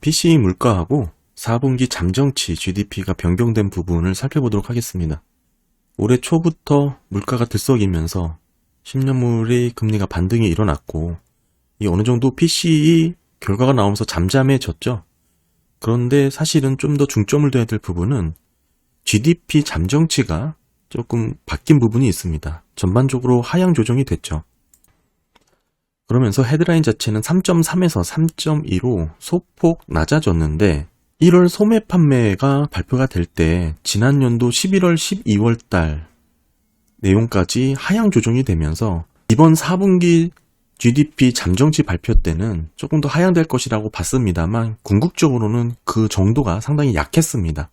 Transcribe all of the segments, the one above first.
PCE 물가하고 4분기 잠정치 GDP가 변경된 부분을 살펴보도록 하겠습니다. 올해 초부터 물가가 들썩이면서 10년물의 금리가 반등이 일어났고 이 어느 정도 PCE 결과가 나오면서 잠잠해졌죠. 그런데 사실은 좀 더 중점을 둬야 될 부분은 GDP 잠정치가 조금 바뀐 부분이 있습니다. 전반적으로 하향 조정이 됐죠. 그러면서 헤드라인 자체는 3.3에서 3.2로 소폭 낮아졌는데 1월 소매 판매가 발표가 될 때 지난 연도 11월 12월 달 내용까지 하향 조정이 되면서 이번 4분기 GDP 잠정치 발표 때는 조금 더 하향될 것이라고 봤습니다만 궁극적으로는 그 정도가 상당히 약했습니다.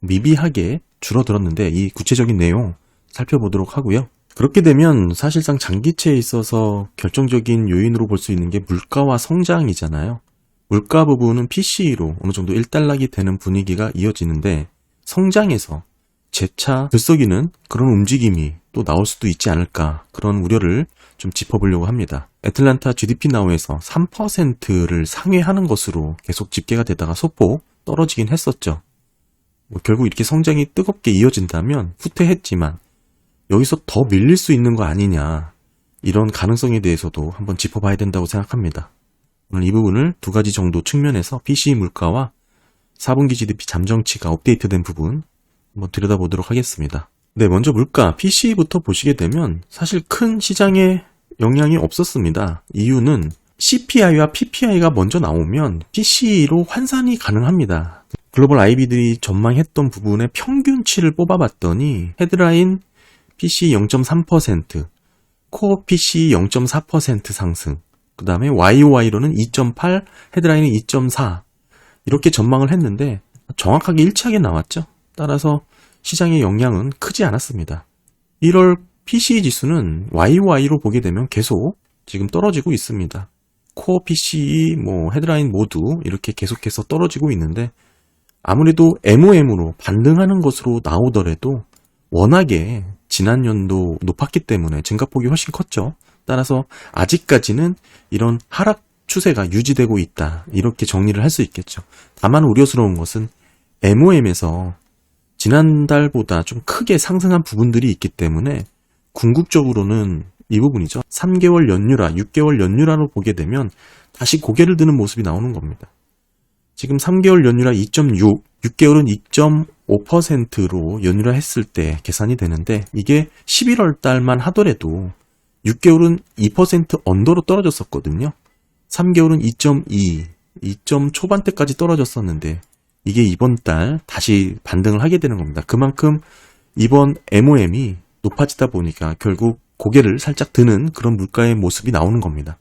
미비하게 줄어들었는데 이 구체적인 내용 살펴보도록 하고요. 그렇게 되면 사실상 장기채에 있어서 결정적인 요인으로 볼 수 있는 게 물가와 성장이잖아요. 물가 부분은 PCE로 어느 정도 일단락이 되는 분위기가 이어지는데 성장에서 재차 들썩이는 그런 움직임이 또 나올 수도 있지 않을까 그런 우려를 좀 짚어보려고 합니다. 애틀란타 GDP 나우에서 3%를 상회하는 것으로 계속 집계가 되다가 소폭 떨어지긴 했었죠. 뭐 결국 이렇게 성장이 뜨겁게 이어진다면 후퇴했지만 여기서 더 밀릴 수 있는 거 아니냐 이런 가능성에 대해서도 한번 짚어봐야 된다고 생각합니다. 오늘 이 부분을 두 가지 정도 측면에서 PCE 물가와 4분기 GDP 잠정치가 업데이트된 부분 한번 들여다보도록 하겠습니다. 네, 먼저 물가 PCE부터 보시게 되면 사실 큰 시장에 영향이 없었습니다. 이유는 CPI와 PPI가 먼저 나오면 PCE로 환산이 가능합니다. 글로벌 IB들이 전망했던 부분의 평균치를 뽑아봤더니 헤드라인 PC 0.3%, 코어 PC 0.4% 상승, 그 다음에 YOY로는 2.8, 헤드라인은 2.4 이렇게 전망을 했는데 정확하게 일치하게 나왔죠. 따라서 시장의 영향은 크지 않았습니다. 1월 PCE 지수는 YY로 보게 되면 계속 지금 떨어지고 있습니다. 코어 PCE, 뭐 헤드라인 모두 이렇게 계속해서 떨어지고 있는데 아무래도 MOM으로 반등하는 것으로 나오더라도 워낙에 지난 연도 높았기 때문에 증가폭이 훨씬 컸죠. 따라서 아직까지는 이런 하락 추세가 유지되고 있다. 이렇게 정리를 할 수 있겠죠. 다만 우려스러운 것은 MOM에서 지난달보다 좀 크게 상승한 부분들이 있기 때문에 궁극적으로는 이 부분이죠. 3개월 연유라, 6개월 연유라로 보게 되면 다시 고개를 드는 모습이 나오는 겁니다. 지금 3개월 연유라 2.6, 6개월은 2.5% 로 연유라 했을 때 계산이 되는데 이게 11월 달만 하더라도 6개월은 2% 언더로 떨어졌었거든요. 3개월은 2.2, 2점 초반대까지 떨어졌었는데 이게 이번 달 다시 반등을 하게 되는 겁니다. 그만큼 이번 MOM이 높아지다 보니까 결국 고개를 살짝 드는 그런 물가의 모습이 나오는 겁니다.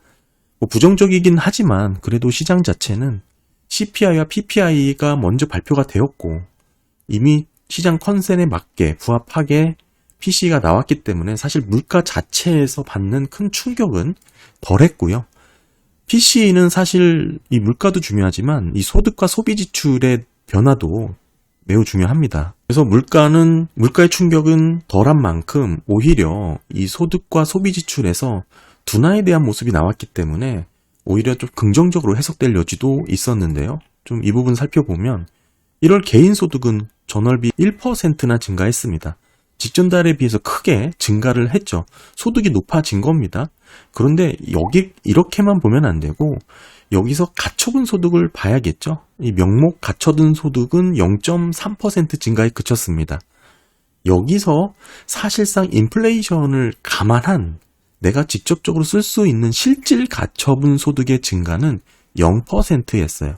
뭐 부정적이긴 하지만 그래도 시장 자체는 CPI와 PPI가 먼저 발표가 되었고 이미 시장 컨센에 맞게 부합하게 PC가 나왔기 때문에 사실 물가 자체에서 받는 큰 충격은 덜했고요. PC는 사실 이 물가도 중요하지만 이 소득과 소비 지출의 변화도 매우 중요합니다. 그래서 물가는 물가의 충격은 덜한 만큼 오히려 이 소득과 소비 지출에서 둔화에 대한 모습이 나왔기 때문에 오히려 좀 긍정적으로 해석될 여지도 있었는데요. 좀 이 부분 살펴보면 1월 개인 소득은 전월비 1%나 증가했습니다. 직전 달에 비해서 크게 증가를 했죠. 소득이 높아진 겁니다. 그런데 여기 이렇게만 보면 안 되고 여기서 가처분 소득을 봐야겠죠. 이 명목 가처분 소득은 0.3% 증가에 그쳤습니다. 여기서 사실상 인플레이션을 감안한 내가 직접적으로 쓸 수 있는 실질 가처분 소득의 증가는 0%였어요.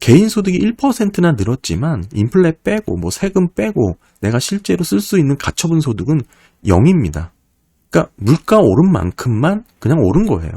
개인 소득이 1%나 늘었지만 인플레 빼고 뭐 세금 빼고 내가 실제로 쓸 수 있는 가처분 소득은 0입니다. 그러니까 물가 오른 만큼만 그냥 오른 거예요.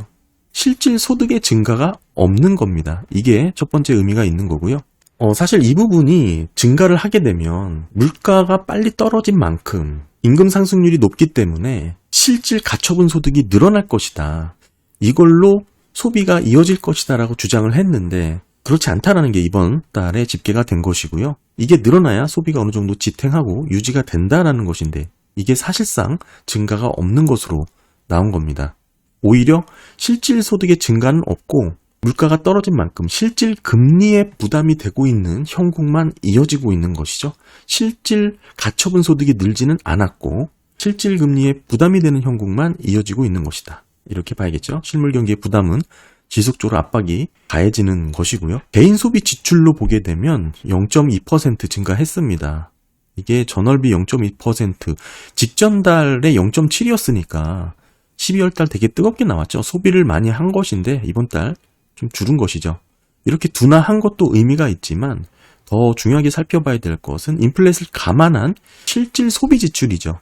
실질 소득의 증가가 없는 겁니다. 이게 첫 번째 의미가 있는 거고요. 어, 사실 이 부분이 증가를 하게 되면 물가가 빨리 떨어진 만큼 임금 상승률이 높기 때문에 실질 가처분 소득이 늘어날 것이다. 이걸로 소비가 이어질 것이다라고 주장을 했는데 그렇지 않다라는 게 이번 달에 집계가 된 것이고요. 이게 늘어나야 소비가 어느 정도 지탱하고 유지가 된다라는 것인데 이게 사실상 증가가 없는 것으로 나온 겁니다. 오히려 실질 소득의 증가는 없고 물가가 떨어진 만큼 실질 금리에 부담이 되고 있는 형국만 이어지고 있는 것이죠. 실질 가처분 소득이 늘지는 않았고 실질 금리에 부담이 되는 형국만 이어지고 있는 것이다. 이렇게 봐야겠죠. 실물 경기의 부담은 지속적으로 압박이 가해지는 것이고요. 개인 소비 지출로 보게 되면 0.2% 증가했습니다. 이게 전월비 0.2%, 직전 달에 0.7이었으니까 12월 달 되게 뜨겁게 나왔죠. 소비를 많이 한 것인데 이번 달 좀 줄은 것이죠. 이렇게 둔화한 것도 의미가 있지만 더 중요하게 살펴봐야 될 것은 인플레이션을 감안한 실질 소비 지출이죠.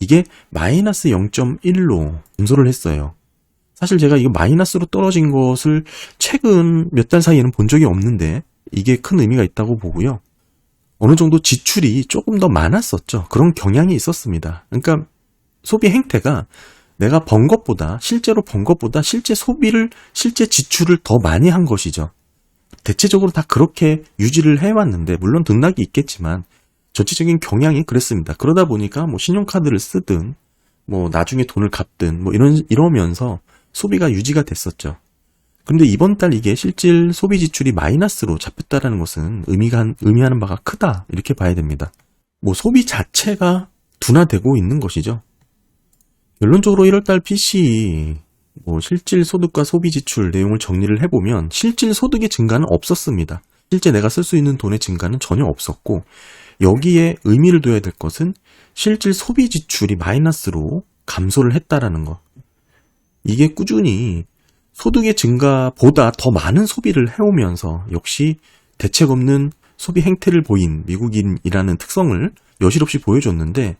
이게 마이너스 0.1로 감소를 했어요. 사실 제가 이거 마이너스로 떨어진 것을 최근 몇 달 사이에는 본 적이 없는데 이게 큰 의미가 있다고 보고요. 어느 정도 지출이 조금 더 많았었죠. 그런 경향이 있었습니다. 그러니까 소비 행태가 내가 번 것보다 실제로 번 것보다 실제 소비를 실제 지출을 더 많이 한 것이죠. 대체적으로 다 그렇게 유지를 해왔는데 물론 등락이 있겠지만 전체적인 경향이 그랬습니다. 그러다 보니까 뭐 신용카드를 쓰든 뭐 나중에 돈을 갚든 뭐 이런 이러면서 소비가 유지가 됐었죠. 근데 이번 달 이게 실질 소비 지출이 마이너스로 잡혔다라는 것은 의미가 의미하는 바가 크다 이렇게 봐야 됩니다. 뭐 소비 자체가 둔화되고 있는 것이죠. 결론적으로 1월달 PC 뭐 실질 소득과 소비 지출 내용을 정리를 해보면 실질 소득의 증가는 없었습니다. 실제 내가 쓸 수 있는 돈의 증가는 전혀 없었고 여기에 의미를 둬야 될 것은 실질 소비 지출이 마이너스로 감소를 했다라는 것. 이게 꾸준히 소득의 증가보다 더 많은 소비를 해오면서 역시 대책 없는 소비 행태를 보인 미국인이라는 특성을 여실없이 보여줬는데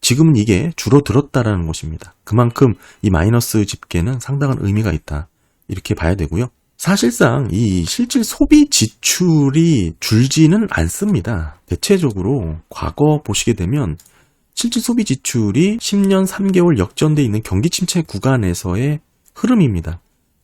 지금은 이게 줄어들었다라는 것입니다. 그만큼 이 마이너스 집계는 상당한 의미가 있다. 이렇게 봐야 되고요. 사실상 이 실질 소비 지출이 줄지는 않습니다. 대체적으로 과거 보시게 되면 실질 소비 지출이 10년 3개월 역전돼 있는 경기 침체 구간에서의 흐름입니다.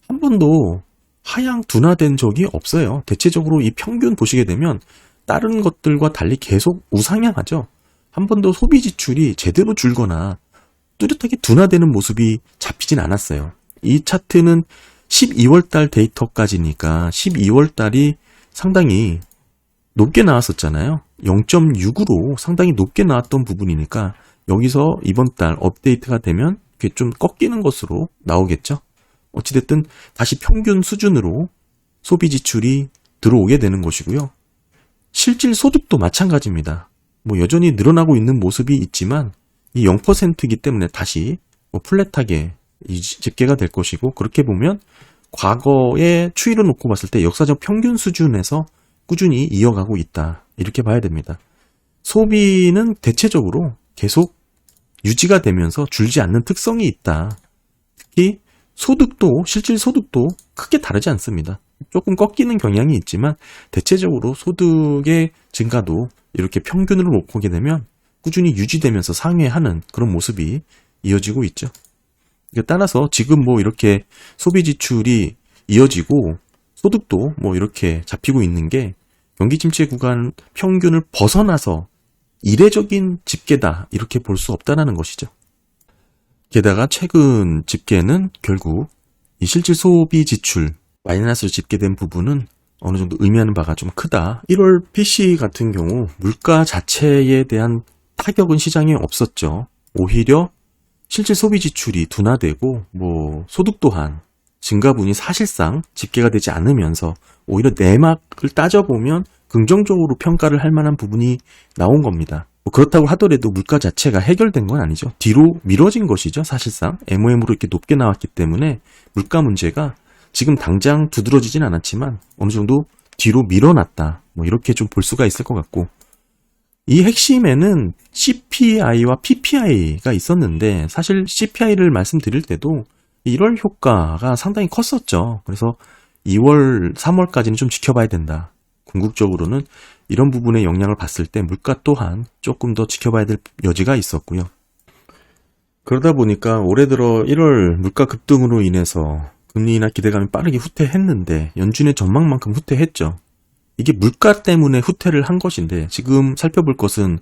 한 번도 하향 둔화된 적이 없어요. 대체적으로 이 평균 보시게 되면 다른 것들과 달리 계속 우상향하죠. 한 번도 소비 지출이 제대로 줄거나 뚜렷하게 둔화되는 모습이 잡히진 않았어요. 이 차트는 12월 달 데이터까지니까 12월 달이 상당히 높게 나왔었잖아요. 0.6으로 상당히 높게 나왔던 부분이니까 여기서 이번 달 업데이트가 되면 그게 좀 꺾이는 것으로 나오겠죠. 어찌됐든 다시 평균 수준으로 소비 지출이 들어오게 되는 것이고요. 실질 소득도 마찬가지입니다. 뭐 여전히 늘어나고 있는 모습이 있지만 이 0%이기 때문에 다시 뭐 플랫하게 이 집계가 될 것이고 그렇게 보면 과거의 추이를 놓고 봤을 때 역사적 평균 수준에서 꾸준히 이어가고 있다. 이렇게 봐야 됩니다. 소비는 대체적으로 계속 유지가 되면서 줄지 않는 특성이 있다. 특히 소득도 실질 소득도 크게 다르지 않습니다. 조금 꺾이는 경향이 있지만 대체적으로 소득의 증가도 이렇게 평균으로 놓고 보게 되면 꾸준히 유지되면서 상회하는 그런 모습이 이어지고 있죠. 따라서 지금 뭐 이렇게 소비 지출이 이어지고 소득도 뭐 이렇게 잡히고 있는 게 경기 침체 구간 평균을 벗어나서 이례적인 집계다 이렇게 볼 수 없다라는 것이죠. 게다가 최근 집계는 결국 이 실질 소비 지출 마이너스로 집계된 부분은 어느 정도 의미하는 바가 좀 크다. 1월 PC 같은 경우 물가 자체에 대한 타격은 시장에 없었죠. 오히려 실질 소비 지출이 둔화되고 뭐 소득 또한 증가분이 사실상 집계가 되지 않으면서 오히려 내막을 따져보면 긍정적으로 평가를 할 만한 부분이 나온 겁니다. 뭐 그렇다고 하더라도 물가 자체가 해결된 건 아니죠. 뒤로 미뤄진 것이죠. 사실상 MOM으로 이렇게 높게 나왔기 때문에 물가 문제가 지금 당장 두드러지진 않았지만 어느 정도 뒤로 밀어놨다. 뭐 이렇게 좀 볼 수가 있을 것 같고 이 핵심에는 CPI와 PPI가 있었는데 사실 CPI를 말씀드릴 때도 1월 효과가 상당히 컸었죠. 그래서 2월, 3월까지는 좀 지켜봐야 된다. 궁극적으로는 이런 부분의 영향을 봤을 때 물가 또한 조금 더 지켜봐야 될 여지가 있었고요. 그러다 보니까 올해 들어 1월 물가 급등으로 인해서 금리나 기대감이 빠르게 후퇴했는데 연준의 전망만큼 후퇴했죠. 이게 물가 때문에 후퇴를 한 것인데 지금 살펴볼 것은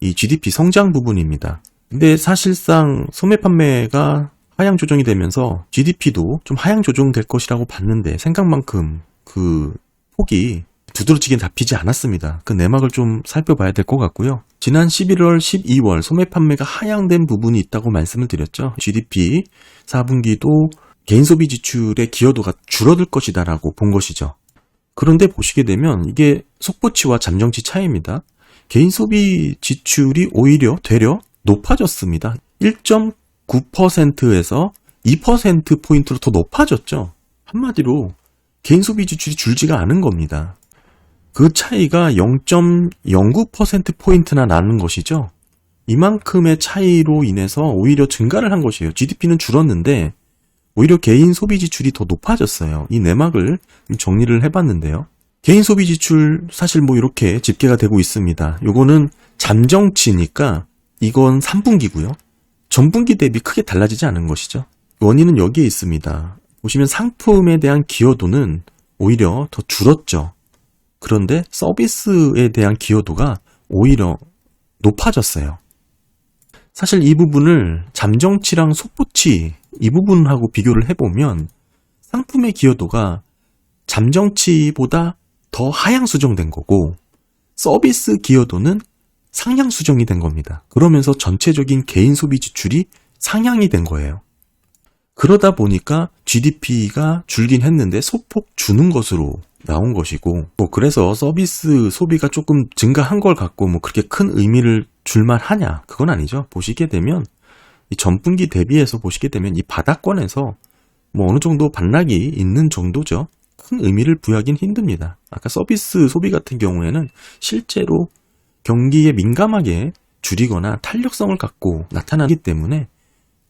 이 GDP 성장 부분입니다. 근데 사실상 소매 판매가 하향 조정이 되면서 GDP도 좀 하향 조정될 것이라고 봤는데 생각만큼 그 폭이 두드러지게 잡히지 않았습니다. 그 내막을 좀 살펴봐야 될 것 같고요. 지난 11월, 12월 소매 판매가 하향된 부분이 있다고 말씀을 드렸죠. GDP 4분기도 개인 소비 지출의 기여도가 줄어들 것이다라고 본 것이죠. 그런데 보시게 되면 이게 속보치와 잠정치 차이입니다. 개인 소비 지출이 오히려 되려 높아졌습니다. 1.9%에서 2%포인트로 더 높아졌죠. 한마디로 개인 소비 지출이 줄지가 않은 겁니다. 그 차이가 0.09%포인트나 나는 것이죠. 이만큼의 차이로 인해서 오히려 증가를 한 것이에요. GDP는 줄었는데 오히려 개인 소비 지출이 더 높아졌어요. 이 내막을 정리를 해봤는데요. 개인 소비 지출 사실 뭐 이렇게 집계가 되고 있습니다. 요거는 잠정치니까 이건 3분기고요. 전분기 대비 크게 달라지지 않은 것이죠. 원인은 여기에 있습니다. 보시면 상품에 대한 기여도는 오히려 더 줄었죠. 그런데 서비스에 대한 기여도가 오히려 높아졌어요. 사실 이 부분을 잠정치랑 속보치 이 부분하고 비교를 해보면 상품의 기여도가 잠정치보다 더 하향 수정된 거고 서비스 기여도는 상향 수정이 된 겁니다. 그러면서 전체적인 개인 소비 지출이 상향이 된 거예요. 그러다 보니까 GDP가 줄긴 했는데 소폭 주는 것으로 나온 것이고, 뭐 그래서 서비스 소비가 조금 증가한 걸 갖고 뭐 그렇게 큰 의미를 줄만 하냐? 그건 아니죠. 보시게 되면 이 전분기 대비해서 보시게 되면 이 바닥권에서 뭐 어느 정도 반락이 있는 정도죠. 큰 의미를 부여하긴 힘듭니다. 아까 서비스 소비 같은 경우에는 실제로 경기에 민감하게 줄이거나 탄력성을 갖고 나타나기 때문에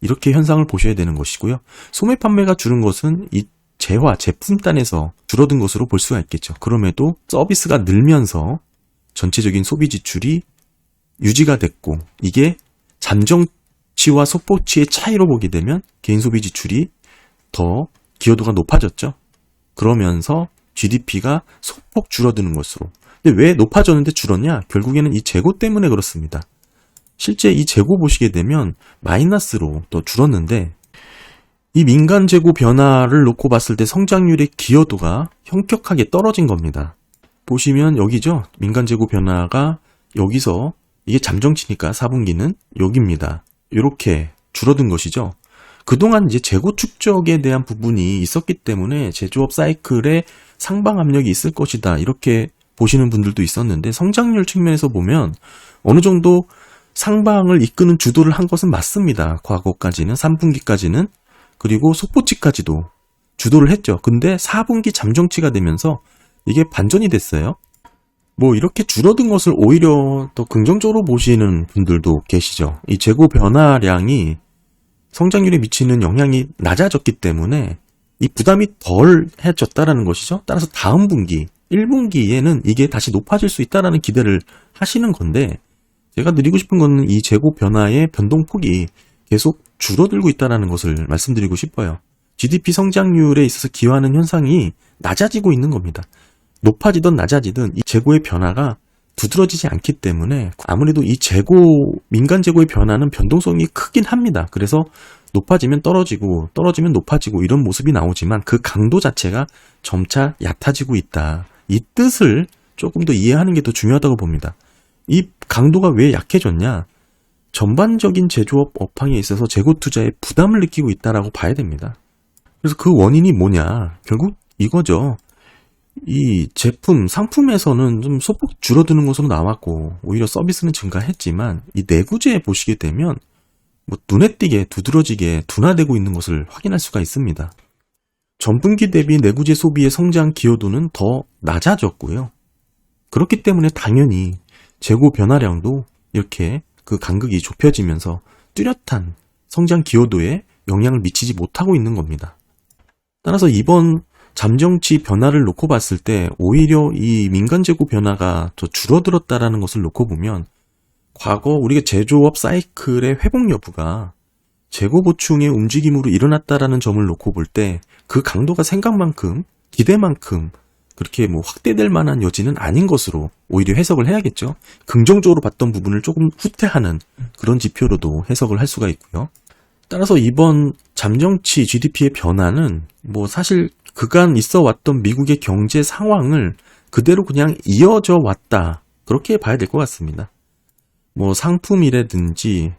이렇게 현상을 보셔야 되는 것이고요. 소매 판매가 줄은 것은 이 재화, 제품단에서 줄어든 것으로 볼 수가 있겠죠. 그럼에도 서비스가 늘면서 전체적인 소비 지출이 유지가 됐고 이게 잠정치와 속보치의 차이로 보게 되면 개인 소비 지출이 더 기여도가 높아졌죠. 그러면서 GDP가 소폭 줄어드는 것으로. 근데 왜 높아졌는데 줄었냐? 결국에는 이 재고 때문에 그렇습니다. 실제 이 재고 보시게 되면 마이너스로 또 줄었는데 이 민간 재고 변화를 놓고 봤을 때 성장률의 기여도가 현격하게 떨어진 겁니다. 보시면 여기죠. 민간 재고 변화가 여기서 이게 잠정치니까 4분기는 여기입니다. 이렇게 줄어든 것이죠. 그동안 이제 재고 축적에 대한 부분이 있었기 때문에 제조업 사이클에 상방 압력이 있을 것이다. 이렇게 보시는 분들도 있었는데 성장률 측면에서 보면 어느 정도 상방을 이끄는 주도를 한 것은 맞습니다. 과거까지는 3분기까지는 그리고 속보치까지도 주도를 했죠. 근데 4분기 잠정치가 되면서 이게 반전이 됐어요. 뭐 이렇게 줄어든 것을 오히려 더 긍정적으로 보시는 분들도 계시죠. 이 재고 변화량이 성장률에 미치는 영향이 낮아졌기 때문에 이 부담이 덜 해졌다라는 것이죠. 따라서 다음 분기 1분기에는 이게 다시 높아질 수 있다라는 기대를 하시는 건데 제가 드리고 싶은 거는 이 재고 변화의 변동폭이 계속 줄어들고 있다는 것을 말씀드리고 싶어요. GDP 성장률에 있어서 기여하는 현상이 낮아지고 있는 겁니다. 높아지든 낮아지든 이 재고의 변화가 두드러지지 않기 때문에 아무래도 이 재고, 민간 재고의 변화는 변동성이 크긴 합니다. 그래서 높아지면 떨어지고 떨어지면 높아지고 이런 모습이 나오지만 그 강도 자체가 점차 얕아지고 있다. 이 뜻을 조금 더 이해하는 게 더 중요하다고 봅니다. 이 강도가 왜 약해졌냐? 전반적인 제조업 업황에 있어서 재고 투자에 부담을 느끼고 있다라고 봐야 됩니다. 그래서 그 원인이 뭐냐? 결국 이거죠. 이 제품, 상품에서는 좀 소폭 줄어드는 것으로 나왔고, 오히려 서비스는 증가했지만, 이 내구재에 보시게 되면, 뭐 눈에 띄게 두드러지게 둔화되고 있는 것을 확인할 수가 있습니다. 전분기 대비 내구재 소비의 성장 기여도는 더 낮아졌고요. 그렇기 때문에 당연히 재고 변화량도 이렇게 그 간극이 좁혀지면서 뚜렷한 성장 기여도에 영향을 미치지 못하고 있는 겁니다. 따라서 이번 잠정치 변화를 놓고 봤을 때 오히려 이 민간 재고 변화가 더 줄어들었다라는 것을 놓고 보면 과거 우리가 제조업 사이클의 회복 여부가 재고 보충의 움직임으로 일어났다라는 점을 놓고 볼 때 그 강도가 생각만큼 기대만큼 그렇게 뭐 확대될 만한 여지는 아닌 것으로 오히려 해석을 해야겠죠. 긍정적으로 봤던 부분을 조금 후퇴하는 그런 지표로도 해석을 할 수가 있고요. 따라서 이번 잠정치 GDP의 변화는 뭐 사실 그간 있어 왔던 미국의 경제 상황을 그대로 그냥 이어져 왔다. 그렇게 봐야 될 것 같습니다. 뭐 상품이라든지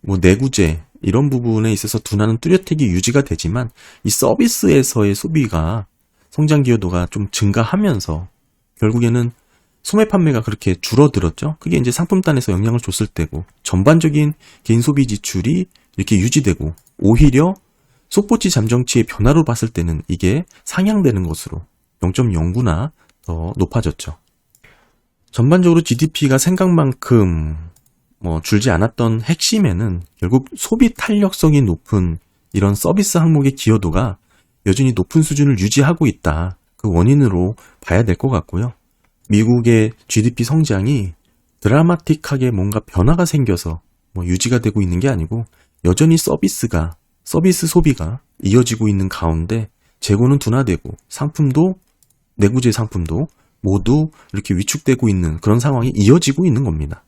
뭐 내구재 이런 부분에 있어서 둔화는 뚜렷하게 유지가 되지만 이 서비스에서의 소비가 성장 기여도가 좀 증가하면서 결국에는 소매 판매가 그렇게 줄어들었죠. 그게 이제 상품단에서 영향을 줬을 때고 전반적인 개인 소비 지출이 이렇게 유지되고 오히려 속보치 잠정치의 변화로 봤을 때는 이게 상향되는 것으로 0.09나 더 높아졌죠. 전반적으로 GDP가 생각만큼 뭐 줄지 않았던 핵심에는 결국 소비 탄력성이 높은 이런 서비스 항목의 기여도가 여전히 높은 수준을 유지하고 있다. 그 원인으로 봐야 될 것 같고요. 미국의 GDP 성장이 드라마틱하게 뭔가 변화가 생겨서 뭐 유지가 되고 있는 게 아니고 여전히 서비스가 서비스 소비가 이어지고 있는 가운데 재고는 둔화되고 상품도 내구재 상품도 모두 이렇게 위축되고 있는 그런 상황이 이어지고 있는 겁니다.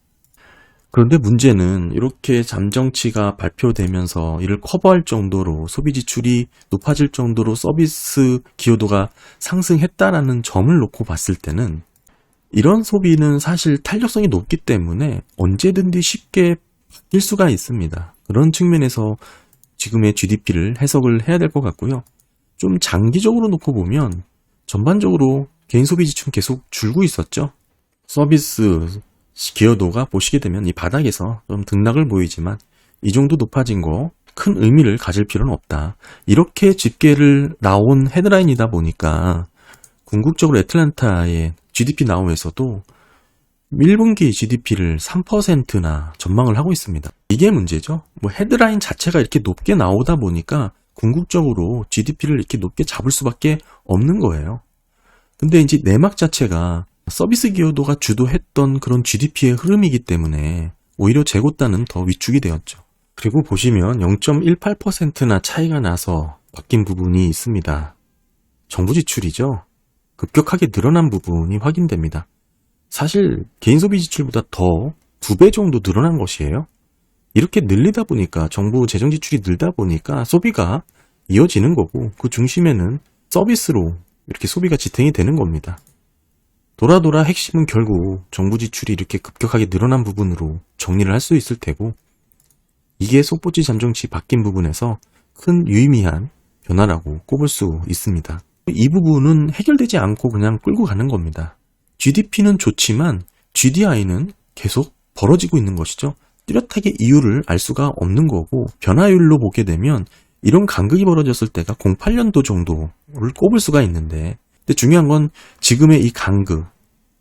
그런데 문제는 이렇게 잠정치가 발표되면서 이를 커버할 정도로 소비 지출이 높아질 정도로 서비스 기여도가 상승했다라는 점을 놓고 봤을 때는 이런 소비는 사실 탄력성이 높기 때문에 언제든지 쉽게 바뀔 수가 있습니다. 그런 측면에서 지금의 GDP를 해석을 해야 될 것 같고요. 좀 장기적으로 놓고 보면 전반적으로 개인 소비 지출은 계속 줄고 있었죠. 서비스 기여도가 보시게 되면 이 바닥에서 좀 등락을 보이지만 이 정도 높아진 거 큰 의미를 가질 필요는 없다. 이렇게 집계를 나온 헤드라인이다 보니까 궁극적으로 애틀란타의 GDP 나오에서도 1분기 GDP를 3%나 전망을 하고 있습니다. 이게 문제죠. 뭐 헤드라인 자체가 이렇게 높게 나오다 보니까 궁극적으로 GDP를 이렇게 높게 잡을 수밖에 없는 거예요. 근데 이제 내막 자체가 서비스 기여도가 주도했던 그런 GDP의 흐름이기 때문에 오히려 재고단은 더 위축이 되었죠. 그리고 보시면 0.18%나 차이가 나서 바뀐 부분이 있습니다. 정부 지출이죠. 급격하게 늘어난 부분이 확인됩니다. 사실 개인 소비 지출보다 더 두 배 정도 늘어난 것이에요. 이렇게 늘리다 보니까 정부 재정 지출이 늘다 보니까 소비가 이어지는 거고 그 중심에는 서비스로 이렇게 소비가 지탱이 되는 겁니다. 돌아 돌아 핵심은 결국 정부 지출이 이렇게 급격하게 늘어난 부분으로 정리를 할 수 있을 테고 이게 속보지 잠정치 바뀐 부분에서 큰 유의미한 변화라고 꼽을 수 있습니다. 이 부분은 해결되지 않고 그냥 끌고 가는 겁니다. GDP는 좋지만 GDI는 계속 벌어지고 있는 것이죠. 뚜렷하게 이유를 알 수가 없는 거고 변화율로 보게 되면 이런 간극이 벌어졌을 때가 08년도 정도를 꼽을 수가 있는데 근데 중요한 건 지금의 이 간극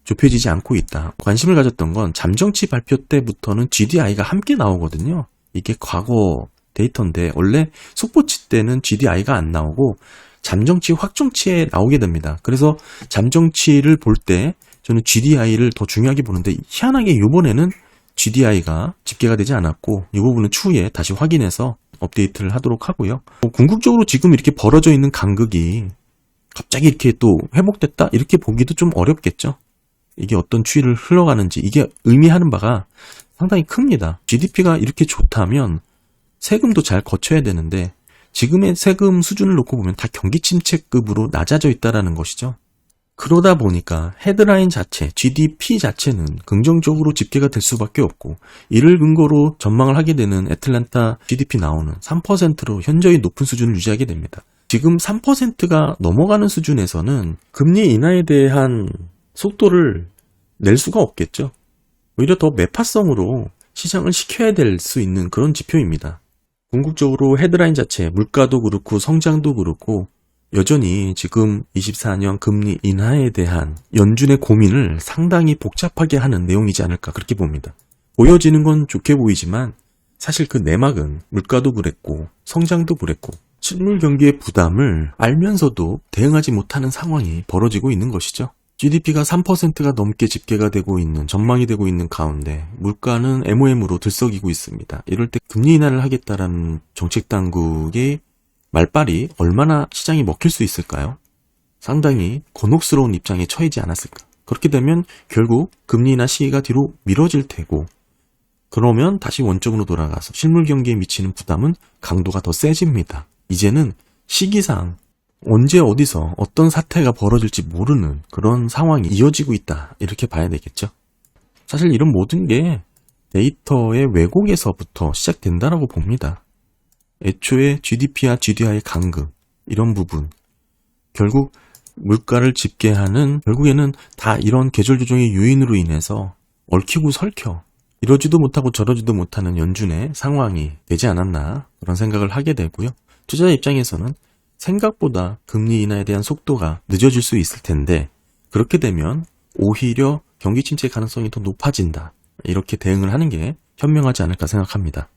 좁혀지지 않고 있다. 관심을 가졌던 건 잠정치 발표 때부터는 GDI가 함께 나오거든요. 이게 과거 데이터인데 원래 속보치 때는 GDI가 안 나오고 잠정치 확정치에 나오게 됩니다. 그래서 잠정치를 볼 때 저는 GDI를 더 중요하게 보는데 희한하게 이번에는 GDI가 집계가 되지 않았고 이 부분은 추후에 다시 확인해서 업데이트를 하도록 하고요. 뭐 궁극적으로 지금 이렇게 벌어져 있는 간극이 갑자기 이렇게 또 회복됐다 이렇게 보기도 좀 어렵겠죠. 이게 어떤 추이를 흘러가는지 이게 의미하는 바가 상당히 큽니다. GDP가 이렇게 좋다면 세금도 잘 거쳐야 되는데 지금의 세금 수준을 놓고 보면 다 경기 침체급으로 낮아져 있다라는 것이죠. 그러다 보니까 헤드라인 자체, GDP 자체는 긍정적으로 집계가 될 수밖에 없고 이를 근거로 전망을 하게 되는 애틀란타 GDP 나오는 3%로 현저히 높은 수준을 유지하게 됩니다. 지금 3%가 넘어가는 수준에서는 금리 인하에 대한 속도를 낼 수가 없겠죠. 오히려 더 매파성으로 시장을 시켜야 될 수 있는 그런 지표입니다. 궁극적으로 헤드라인 자체, 물가도 그렇고 성장도 그렇고 여전히 지금 24년 금리 인하에 대한 연준의 고민을 상당히 복잡하게 하는 내용이지 않을까 그렇게 봅니다. 보여지는 건 좋게 보이지만 사실 그 내막은 물가도 그랬고 성장도 그랬고 실물 경기의 부담을 알면서도 대응하지 못하는 상황이 벌어지고 있는 것이죠. GDP가 3%가 넘게 집계가 되고 있는 전망이 되고 있는 가운데 물가는 MOM으로 들썩이고 있습니다. 이럴 때 금리 인하를 하겠다라는 정책 당국의 말빨이 얼마나 시장이 먹힐 수 있을까요? 상당히 곤혹스러운 입장에 처해지 않았을까? 그렇게 되면 결국 금리 인하 시기가 뒤로 미뤄질 테고 그러면 다시 원점으로 돌아가서 실물 경기에 미치는 부담은 강도가 더 세집니다. 이제는 시기상 언제 어디서 어떤 사태가 벌어질지 모르는 그런 상황이 이어지고 있다. 이렇게 봐야 되겠죠. 사실 이런 모든 게 데이터의 왜곡에서부터 시작된다라고 봅니다. 애초에 GDP와 GDI의 간극, 이런 부분. 결국 물가를 집계하는 결국에는 다 이런 계절 조정의 요인으로 인해서 얽히고 설켜 이러지도 못하고 저러지도 못하는 연준의 상황이 되지 않았나 그런 생각을 하게 되고요. 투자자 입장에서는 생각보다 금리 인하에 대한 속도가 늦어질 수 있을 텐데 그렇게 되면 오히려 경기 침체 가능성이 더 높아진다. 이렇게 대응을 하는 게 현명하지 않을까 생각합니다.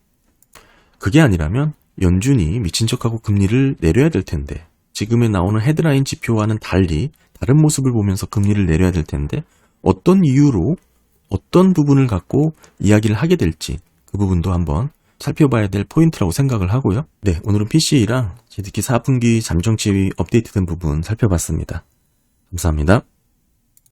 그게 아니라면 연준이 미친 척하고 금리를 내려야 될 텐데 지금에 나오는 헤드라인 지표와는 달리 다른 모습을 보면서 금리를 내려야 될 텐데 어떤 이유로 어떤 부분을 갖고 이야기를 하게 될지 그 부분도 한번 살펴봐야 될 포인트라고 생각을 하고요. 네, 오늘은 PC랑 GDP 4분기 잠정치 업데이트된 부분 살펴봤습니다. 감사합니다.